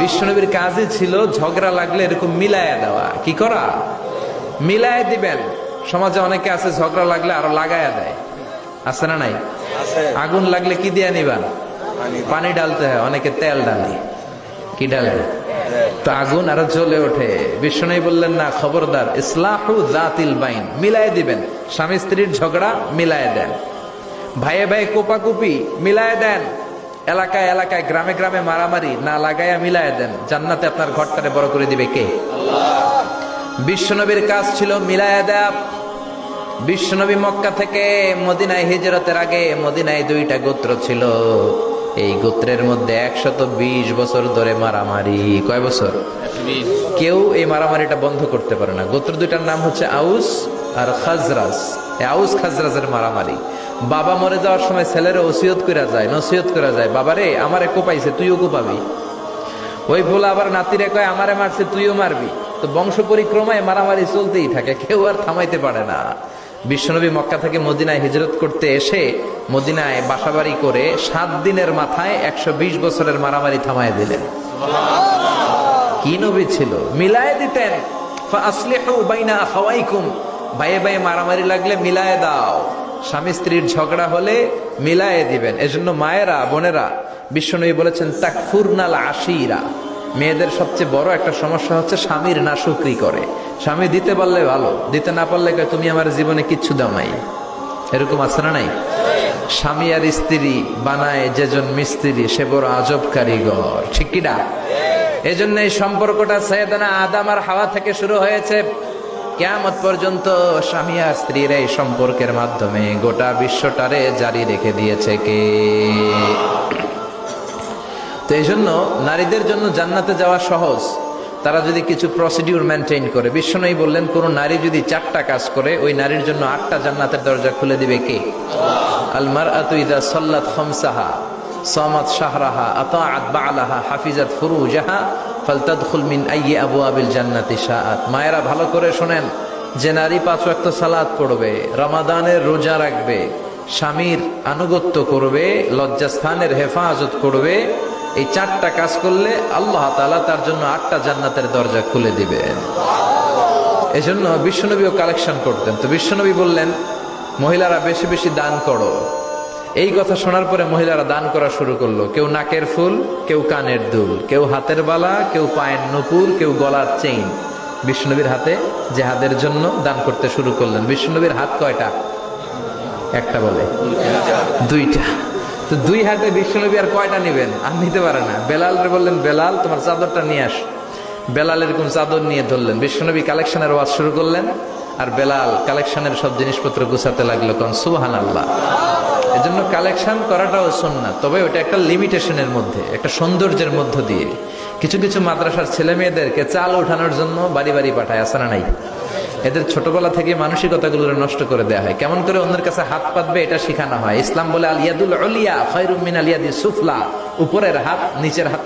বিশ্বনবীর কাজে ছিল ঝগড়া লাগলে এরকম মিলায়া দেওয়া। কি করা? মিলায় দিবেন। সমাজে অনেকে আছে ঝগড়া লাগলে আরও লাগায়া দেয়। আছে না নাই? আগুন লাগলে কি দিয়ে নিবান পানি ডালতে হয় অনেকে তেল ডালে। কি ডালে? তো আগুন আরও জ্বলে ওঠে। বিষ্ণু বললেন না খবরদার ইসলাহু জাতিল বাইন। মিলায় দিবেন। স্বামী স্ত্রীর ঝগড়া মিলায় দেন। ভাইয়ে ভাই কোপাকুপি মিলায় দেন। এলাকায় এলাকায়, গ্রামে গ্রামে মারামারি, না লাগাইয়া মিলায় দেন। জান্নাতে আপনার ঘরটারে বড় করে দিবে কে? বিশ্বনবীর কাজ ছিল মিলায় দেয়া। বিশ্বনবী মক্কা থেকে মদিনায় হিজরতের আগে মদিনায় দুইটা গোত্র ছিল। এই গোত্রের মধ্যে একশত বিশ বছর ধরে মারামারি। কয় বছর? কেউ এই মারামারিটা বন্ধ করতে পারে না। গোত্র দুইটার নাম হচ্ছে আউস আর খাজরাজ। আউস খাজরাজের মারামারি। বাবা মরে যাওয়ার সময় ছেলের ওসিয়ত করা যায়, নসিহত করা যায় বাবা রে বাবারে, আমারে কোপাইছে, তুইও কোপাবি। ওই ভোলা আবার নাতিরে কয়, আমারে মারছে, তুইও মারবি। তো বংশ পরিক্রমায় মারামারি চলতেই থাকে, কেউ আর থামাইতে পারে না। বিশ্বনবী মক্কা থেকে মদিনায় হিজরত করতে এসে মদিনায় বাসাবাড়ি করে সাত দিনের মাথায় একশো বিশ বছরের মারামারি থামায় দিলেন। কি নবী ছিল? মিলায় দিতেন। আখাওয়াইকুম। ভাইয়ে ভাইয়ে মারামারি লাগলে মিলায় দাও। স্বামী স্ত্রীর ঝগড়া হলে মিলায়ে দিবেন। এজন্য মায়েরা, বোনেরা, বিশ্বনবী বলেছেন, তাকফুরনাল আশিরা। মেয়েদের সবচেয়ে বড় একটা সমস্যা হচ্ছে স্বামীর না শুক্রি করে। স্বামী দিতে পারলে ভালো, দিতে না পারলে তুমি আমার জীবনে কিচ্ছু দাও নাই। এরকম আছে না নাই? স্বামী আর স্ত্রী বানায় যেজন মিস্ত্রি, সে বড় আজব কারিগর। ঠিক কিনা এই জন্য এই সম্পর্কটা সৈয়দানা আদাম আর হাওয়া থেকে শুরু হয়েছে। কেয়ামত পর্যন্ত স্বামী আর স্ত্রীর এই সম্পর্কের মাধ্যমে গোটা বিশ্বটারে জারি রেখে দিয়েছে কে? তো এই জন্য নারীদের জন্য জান্নাতে যাওয়া সহজ। তারা যদি কিছু প্রসিডিউর মেনটেন করে। বিশ্বনয়ী বললেন, কোন নারী যদি চারটা কাজ করে, ওই নারীর জন্য আটটা জান্নাতের দরজা খুলে দিবে কে? আলমার আতুইদা সল্লাত খমসাহা, সামাত শাহরাহা, আতাআত আলাহা হাফিজাত ফুরুজাহা ফালতাদখুল মিন আইয়ি আবওয়াবিল জান্নাতি শাআত। মায়েরা ভালো করে শুনেন, যে নারী পাঁচ ওয়াক্ত সালাত পড়বে, রমাদানের রোজা রাখবে, স্বামীর আনুগত্য করবে, লজ্জাস্থানের হেফাজত করবে, এই চারটা কাজ করলে আল্লাহ তাআলা তার জন্য আটটা জান্নাতের দরজা খুলে দিবেন। এজন্য বিশ্বনবীও কালেকশন করতেন। তো বিশ্বনবী বললেন, মহিলারা বেশি বেশি দান করো। এই কথা শোনার পরে মহিলারা দান করা শুরু করল। কেউ নাকের ফুল, কেউ কানের দুল, কেউ হাতের বালা, কেউ পায়ের নুপুর, কেউ গলার চেইন। বিষ্ণুনবীর হাতে জেহাদের জন্য দান করতে শুরু করলেন। বিষ্ণুনবীর হাত কয়টা? একটা বলে। দুইটা। তো দুই হাতে বিষ্ণুনবী আর কয়টা নেবেন? আর নিতে পারে না। বেলাল বললেন, বেলাল, তোমার চাদরটা নিয়ে আস। বেলাল এরকম চাদর নিয়ে ধরলেন। বিষ্ণুনবী কালেকশনের ওয়াজ শুরু করলেন, আর বেলাল কালেকশনের সব জিনিসপত্র গুছাতে লাগল। কারণ সুবাহান আল্লাহ এজন্য কালেকশন করাটাও না তবে ওটা একটা লিমিটেশনের মধ্যে, একটা সৌন্দর্যের মধ্য দিয়ে। কিছু কিছু মাদ্রাসার ছেলে মেয়েদেরকে চাল ওঠানোর জন্য বাড়ি বাড়ি পাঠায় আসানা নাই? এদের ছোটবেলা থেকে মানসিকতা গুলো নষ্ট করে দেওয়া হয়। কেমন করে অন্যের কাছে হাত পাতবে, এটা শিখানো হয়। ইসলাম বলে আলিয়াদুল অলিয়া খৈরুমিন আলিয়াদি সুফলা। উপরের হাত নিচের হাতে